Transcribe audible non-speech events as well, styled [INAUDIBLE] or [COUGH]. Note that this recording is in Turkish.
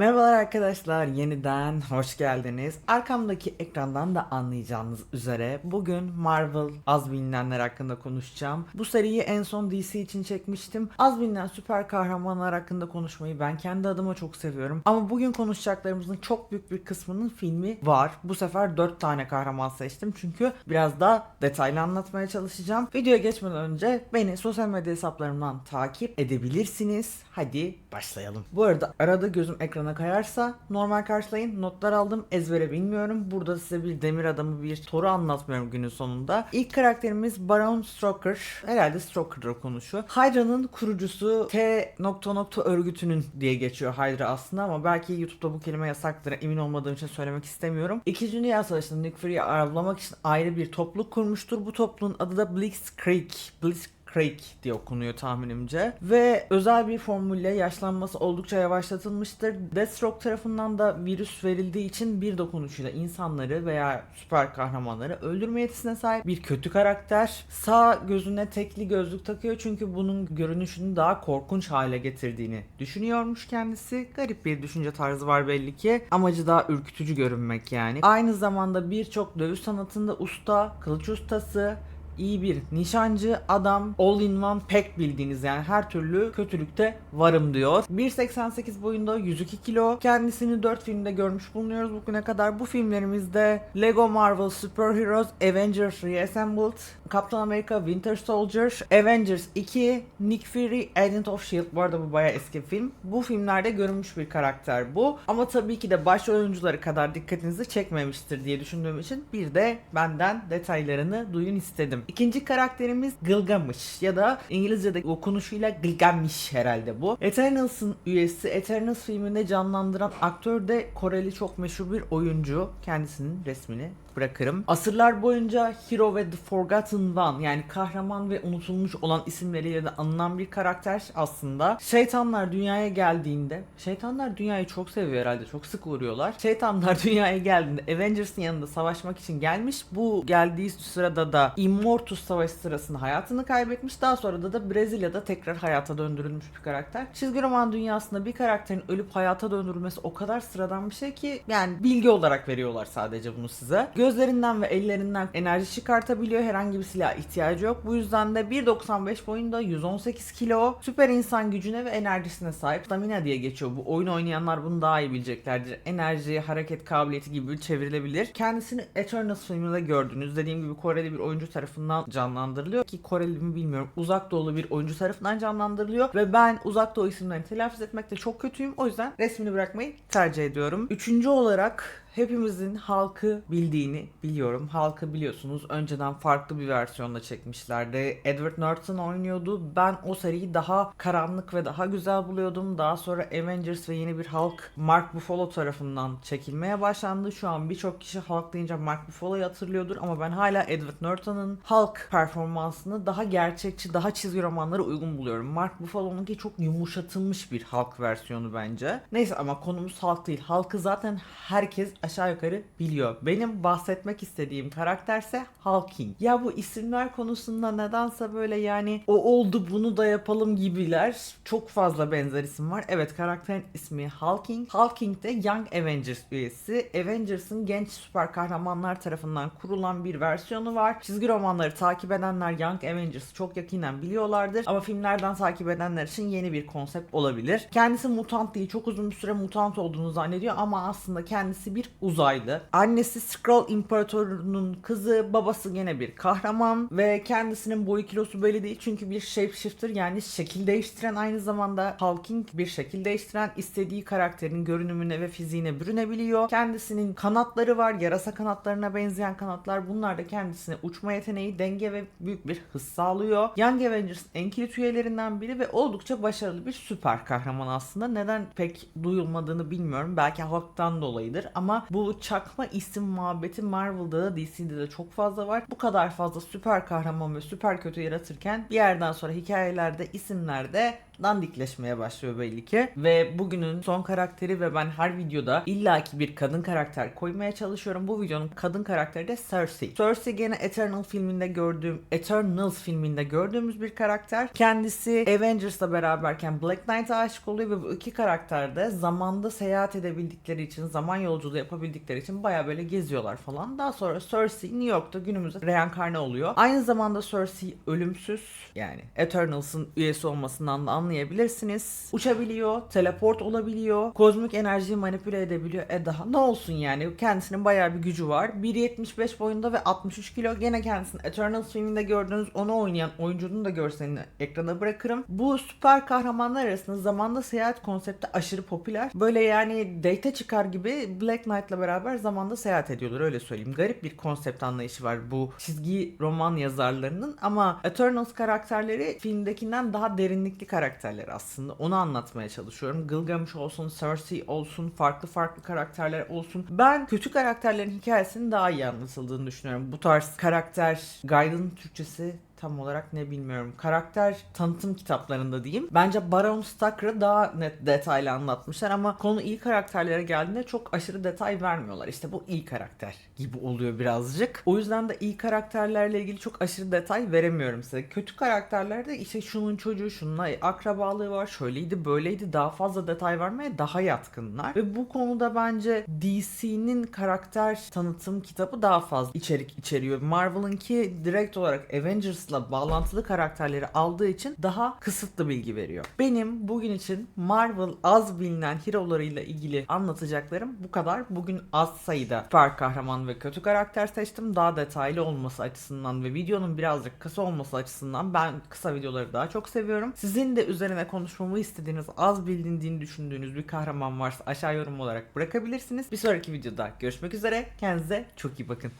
Merhabalar arkadaşlar, yeniden hoş geldiniz. Arkamdaki ekrandan da anlayacağınız üzere bugün Marvel az bilinenler hakkında konuşacağım. Bu seriyi en son DC için çekmiştim. Az bilinen süper kahramanlar hakkında konuşmayı ben kendi adıma çok seviyorum. Ama bugün konuşacaklarımızın çok büyük bir kısmının filmi var. Bu sefer 4 tane kahraman seçtim çünkü biraz daha detaylı anlatmaya çalışacağım. Videoya geçmeden önce beni sosyal medya hesaplarımdan takip edebilirsiniz. Hadi başlayalım. Bu arada arada gözüm ekrana kayarsa normal karşılayın. Notlar aldım ezbere bilmiyorum. Burada size bir demir adamı bir Thor'u anlatmıyorum günün sonunda. İlk karakterimiz Baron Strucker. Herhalde Strucker'da konuşuyor. Hydra'nın kurucusu T nokta nokta örgütünün diye geçiyor Hydra aslında ama belki YouTube'da bu kelime yasaktır. Emin olmadığım için söylemek istemiyorum. İkinci Dünya Savaşı'nda Nick Fury'yi avlamak için ayrı bir topluluk kurmuştur. Bu topluluğun adı da Blitzkrieg. Blitzkrieg Craig diye okunuyor tahminimce. Ve özel bir formülle yaşlanması oldukça yavaşlatılmıştır. Deathstroke tarafından da virüs verildiği için bir dokunuşuyla insanları veya süper kahramanları öldürme yetisine sahip bir kötü karakter. Sağ gözüne tekli gözlük takıyor çünkü bunun görünüşünü daha korkunç hale getirdiğini düşünüyormuş kendisi. Garip bir düşünce tarzı var belli ki. Amacı daha ürkütücü görünmek yani. Aynı zamanda birçok dövüş sanatında usta, kılıç ustası, iyi bir nişancı adam all in one pek bildiğiniz yani her türlü kötülükte varım diyor. 1.88 boyunda 102 kilo. Kendisini 4 filmde görmüş bulunuyoruz bugüne kadar. Bu filmlerimizde Lego Marvel Super Heroes, Avengers Reassembled, Captain America Winter Soldier, Avengers 2, Nick Fury, Agent of S.H.I.E.L.D. Bu arada bu bayağı eski film. Bu filmlerde görünmüş bir karakter bu. Ama tabii ki de baş oyuncuları kadar dikkatinizi çekmemiştir diye düşündüğüm için bir de benden detaylarını duyun istedim. İkinci karakterimiz Gilgamesh ya da İngilizce'de okunuşuyla Gilgamesh herhalde bu. Eternals'ın üyesi Eternals filminde canlandıran aktör de Koreli çok meşhur bir oyuncu. Kendisinin resmini bırakırım. Asırlar boyunca Hero ve The Forgotten One yani kahraman ve unutulmuş olan isimleriyle de anılan bir karakter aslında. Şeytanlar dünyaya geldiğinde, şeytanlar dünyayı çok seviyor herhalde çok sık vuruyorlar. Şeytanlar [LAUGHS] dünyaya geldiğinde Avengers'ın yanında savaşmak için gelmiş. Bu geldiği sırada da Immortus Savaşı sırasında hayatını kaybetmiş. Daha sonra da, da Brezilya'da tekrar hayata döndürülmüş bir karakter. Çizgi roman dünyasında bir karakterin ölüp hayata döndürülmesi o kadar sıradan bir şey ki yani bilgi olarak veriyorlar sadece bunu size. Gözlerinden ve ellerinden enerji çıkartabiliyor. Herhangi bir silah ihtiyacı yok. Bu yüzden de 1.95 boyunda 118 kilo süper insan gücüne ve enerjisine sahip. Stamina diye geçiyor. Bu oyun oynayanlar bunu daha iyi bileceklerdir. Enerji, hareket kabiliyeti gibi çevrilebilir. Kendisini Eternals filminde gördünüz. Dediğim gibi Koreli bir oyuncu tarafından canlandırılıyor. Ki Koreli mi bilmiyorum. Uzak doğulu bir oyuncu tarafından canlandırılıyor. Ve ben uzak doğu isimlerini telaffuz etmekte çok kötüyüm. O yüzden resmini bırakmayı tercih ediyorum. Üçüncü olarak hepimizin halkı bildiğini biliyorum. Halkı biliyorsunuz önceden farklı bir versiyonda çekmişlerdi. Edward Norton oynuyordu. Ben o seriyi daha karanlık ve daha güzel buluyordum. Daha sonra Avengers ve yeni bir Hulk Mark Ruffalo tarafından çekilmeye başlandı. Şu an birçok kişi Hulk deyince Mark Ruffalo'yu hatırlıyordur ama ben hala Edward Norton'ın Hulk performansını daha gerçekçi, daha çizgi romanlara uygun buluyorum. Mark Ruffalo'nunki çok yumuşatılmış bir Hulk versiyonu bence. Neyse ama konumuz Hulk değil. Hulk'ı zaten herkes aşağı yukarı biliyor. Benim bahsetmek istediğim karakterse Hulking. Ya bu isimler konusunda nedense böyle yani o oldu bunu da yapalım gibiler. Çok fazla benzer isim var. Evet karakterin ismi Hulking. Hulking de Young Avengers üyesi. Avengers'ın genç süper kahramanlar tarafından kurulan bir versiyonu var. Çizgi romanları takip edenler Young Avengers çok yakinen biliyorlardır. Ama filmlerden takip edenler için yeni bir konsept olabilir. Kendisi mutant değil. Çok uzun bir süre mutant olduğunu zannediyor ama aslında kendisi bir uzaylı. Annesi Skrull İmparatorunun kızı, babası gene bir kahraman ve kendisinin boyu kilosu belli değil çünkü bir shapeshifter yani şekil değiştiren aynı zamanda Hulking bir şekil değiştiren istediği karakterin görünümüne ve fiziğine bürünebiliyor. Kendisinin kanatları var, yarasa kanatlarına benzeyen kanatlar. Bunlar da kendisine uçma yeteneği, denge ve büyük bir hız sağlıyor. Young Avengers en kilit üyelerinden biri ve oldukça başarılı bir süper kahraman aslında. Neden pek duyulmadığını bilmiyorum. Belki Hulk'tan dolayıdır ama bu çakma isim muhabbeti Marvel'da da DC'de de çok fazla var. Bu kadar fazla süper kahraman ve süper kötü yaratırken bir yerden sonra hikayelerde isimlerde dandikleşmeye başlıyor belli ki. Ve bugünün son karakteri ve ben her videoda illaki bir kadın karakter koymaya çalışıyorum. Bu videonun kadın karakteri de Cersei. Cersei gene Eternal filminde gördüğüm, Eternals filminde gördüğümüz bir karakter. Kendisi Avengers'la beraberken Black Knight'a aşık oluyor ve bu iki karakter de zamanda seyahat edebildikleri için, zaman yolculuğu yapabildikleri için baya böyle geziyorlar falan. Daha sonra Cersei New York'ta günümüzde reenkarne oluyor. Aynı zamanda Cersei ölümsüz yani Eternals'ın üyesi olmasından da anlayabilirsiniz. Uçabiliyor, teleport olabiliyor, kozmik enerjiyi manipüle edebiliyor. E daha ne olsun yani kendisinin bayağı bir gücü var. 1.75 boyunda ve 63 kilo. Gene kendisini Eternals filminde gördüğünüz onu oynayan oyuncunun da görselini ekrana bırakırım. Bu süper kahramanlar arasında zamanda seyahat konsepti aşırı popüler. Böyle yani date çıkar gibi Black Knight'la beraber zamanda seyahat ediyorlar öyle söyleyeyim. Garip bir konsept anlayışı var bu çizgi roman yazarlarının ama Eternals karakterleri filmdekinden daha derinlikli karakterler aslında. Onu anlatmaya çalışıyorum. Gilgamesh olsun, Cersei olsun, farklı farklı karakterler olsun. Ben kötü karakterlerin hikayesinin daha iyi anlatıldığını düşünüyorum. Bu tarz karakter guide'ın Türkçesi tam olarak ne bilmiyorum. Karakter tanıtım kitaplarında diyeyim. Bence Baron Stacker'ı daha net detaylı anlatmışlar ama konu iyi karakterlere geldiğinde çok aşırı detay vermiyorlar. İşte bu iyi karakter gibi oluyor birazcık. O yüzden de iyi karakterlerle ilgili çok aşırı detay veremiyorum size. Kötü karakterlerde işte şunun çocuğu şununla akrabalığı var, şöyleydi, böyleydi daha fazla detay vermeye daha yatkınlar. Ve bu konuda bence DC'nin karakter tanıtım kitabı daha fazla içerik içeriyor. Marvel'ınki direkt olarak Avengers Avengers'la bağlantılı karakterleri aldığı için daha kısıtlı bilgi veriyor. Benim bugün için Marvel az bilinen hero'larıyla ilgili anlatacaklarım bu kadar. Bugün az sayıda süper kahraman ve kötü karakter seçtim. Daha detaylı olması açısından ve videonun birazcık kısa olması açısından ben kısa videoları daha çok seviyorum. Sizin de üzerine konuşmamı istediğiniz, az bilindiğini düşündüğünüz bir kahraman varsa aşağı yorum olarak bırakabilirsiniz. Bir sonraki videoda görüşmek üzere. Kendinize çok iyi bakın.